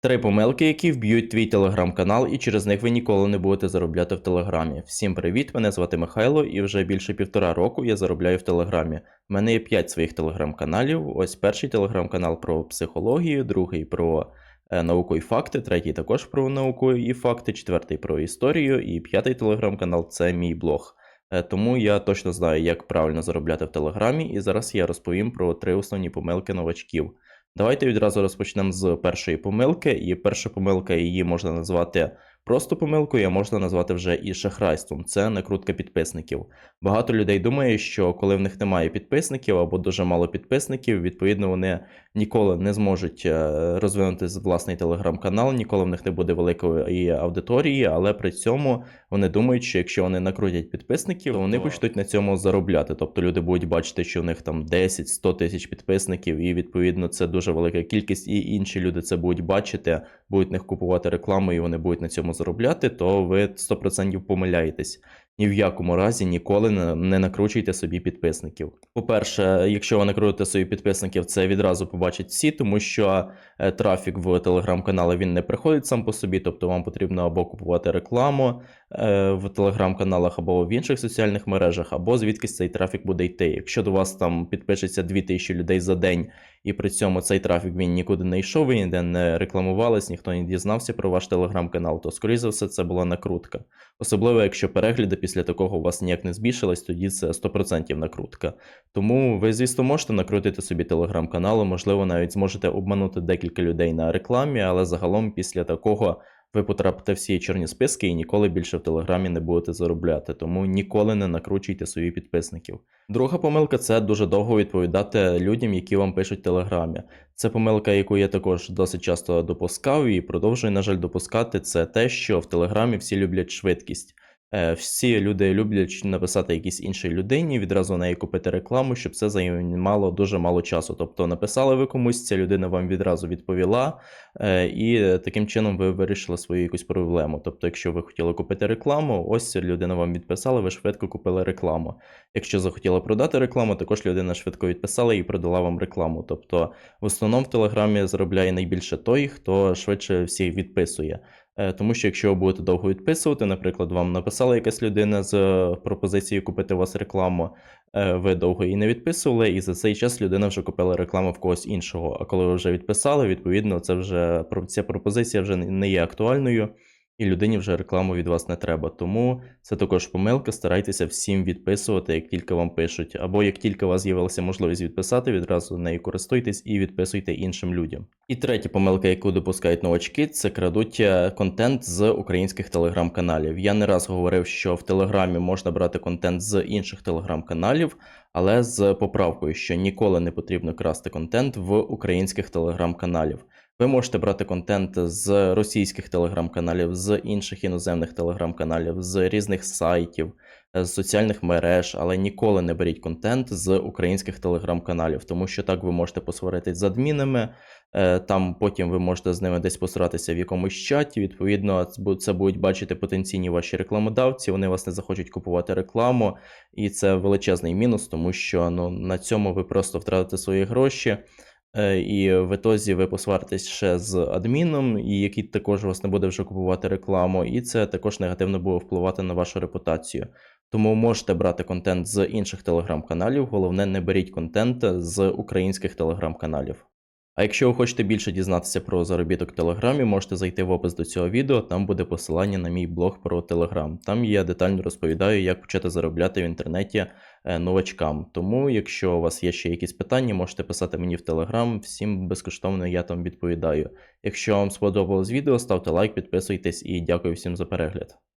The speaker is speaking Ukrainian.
Три помилки, які вб'ють твій телеграм-канал, і через них ви ніколи не будете заробляти в телеграмі. Всім привіт! Мене звати Михайло, і вже більше півтора року я заробляю в телеграмі. У мене є п'ять своїх телеграм-каналів. Ось перший телеграм-канал про психологію, другий про е, науку і факти, третій також про науку і факти, четвертий про історію, і п'ятий телеграм-канал це мій блог. Е, Тому я точно знаю, як правильно заробляти в телеграмі, і зараз я розповім про три основні помилки новачків. Давайте відразу розпочнемо з першої помилки. І перша помилка її можна назвати просто помилкою, можна назвати вже і шахрайством. Це накрутка підписників. Багато людей думає, що коли в них немає підписників або дуже мало підписників, відповідно вони ніколи не зможуть е, розвинути власний телеграм-канал, ніколи в них не буде великої аудиторії, але при цьому вони думають, що якщо вони накрутять підписників, то вони почнуть на цьому заробляти. Тобто люди будуть бачити, що в них там 10-100 тисяч підписників, і відповідно це дуже велика кількість, і інші люди це будуть бачити, будуть в них купувати рекламу, і вони будуть на цьому заробляти, то ви 100% помиляєтесь. Ні в якому разі ніколи не, накручуйте собі підписників. По-перше, якщо ви накрутите собі підписників, це відразу побачать всі, тому що е, трафік в телеграм-канали він не приходить сам по собі, тобто вам потрібно або купувати рекламу в телеграм-каналах, або в інших соціальних мережах, або звідкись цей трафік буде йти. Якщо до вас там підпишеться 2000 людей за день, і при цьому цей трафік він нікуди не йшов, ви ніде не рекламувались, ніхто не дізнався про ваш телеграм-канал, то скоріше за все це була накрутка. Особливо, якщо перегляди після такого у вас ніяк не збільшились, тоді це 100% накрутка. Тому ви, звісно, можете накрутити собі телеграм-канал, можливо, навіть зможете обманути декілька людей на рекламі, але загалом після такого ви потрапите в всі чорні списки і ніколи більше в телеграмі не будете заробляти. Тому ніколи не накручуйте собі підписників. Друга помилка це дуже довго відповідати людям, які вам пишуть в телеграмі. Це помилка, яку я також досить часто допускав і продовжую, на жаль, допускати. Це те, що в телеграмі всі люблять швидкість. Е, Всі люди люблять написати якійсь іншій людині, відразу на неї купити рекламу, щоб це займало дуже мало часу. Тобто написали ви комусь, ця людина вам відразу відповіла, е, і таким чином ви вирішили свою якусь проблему. Тобто, якщо ви хотіли купити рекламу, ось людина вам відписала, ви швидко купили рекламу. Якщо захотіла продати рекламу, також людина швидко відписала і продала вам рекламу. Тобто, в основному в Телеграмі заробляє найбільше той, хто швидше всіх відписує. Е, Тому що якщо ви будете довго відписувати, наприклад, вам написала якась людина з е, пропозицією купити у вас рекламу, е, ви довго її не відписували, і за цей час людина вже купила рекламу в когось іншого. А коли ви вже відписали, відповідно, це вже ця пропозиція вже не є актуальною, і людині вже рекламу від вас не треба. Тому це також помилка. Старайтеся всім відписувати, як тільки вам пишуть. Або як тільки у вас з'явилася можливість відписати, відразу нею користуйтесь і відписуйте іншим людям. І третя помилка, яку допускають новачки, це крадуть е, контент з українських телеграм-каналів. Я не раз говорив, що в телеграмі можна брати контент з інших телеграм-каналів, але з поправкою, що ніколи не потрібно красти контент в українських телеграм-каналів. Ви можете брати контент з російських телеграм-каналів, з інших іноземних телеграм-каналів, з різних сайтів, е, з соціальних мереж, але ніколи не беріть контент з українських телеграм-каналів, тому що так ви можете посваритись з адмінами. е, Там потім ви можете з ними десь посратися в якомусь чаті. Відповідно, це будуть бачити потенційні ваші рекламодавці. Вони вас не захочуть купувати рекламу, і це величезний мінус, тому що ну на цьому ви просто втратите свої гроші. Е, І в ітозі ви посваритесь ще з адміном, і який також вас не буде вже купувати рекламу, і це також негативно буде впливати на вашу репутацію. Тому можете брати контент з інших телеграм-каналів. Головне, не беріть контент з українських телеграм-каналів. А якщо ви хочете більше дізнатися про заробіток в Телеграмі, можете зайти в опис до цього відео, там буде посилання на мій блог про Телеграм. Там я детально розповідаю, як почати заробляти в інтернеті е, новачкам. Тому, якщо у вас є ще якісь питання, можете писати мені в Телеграм, всім безкоштовно я там відповідаю. Якщо вам сподобалось відео, ставте лайк, підписуйтесь і дякую всім за перегляд.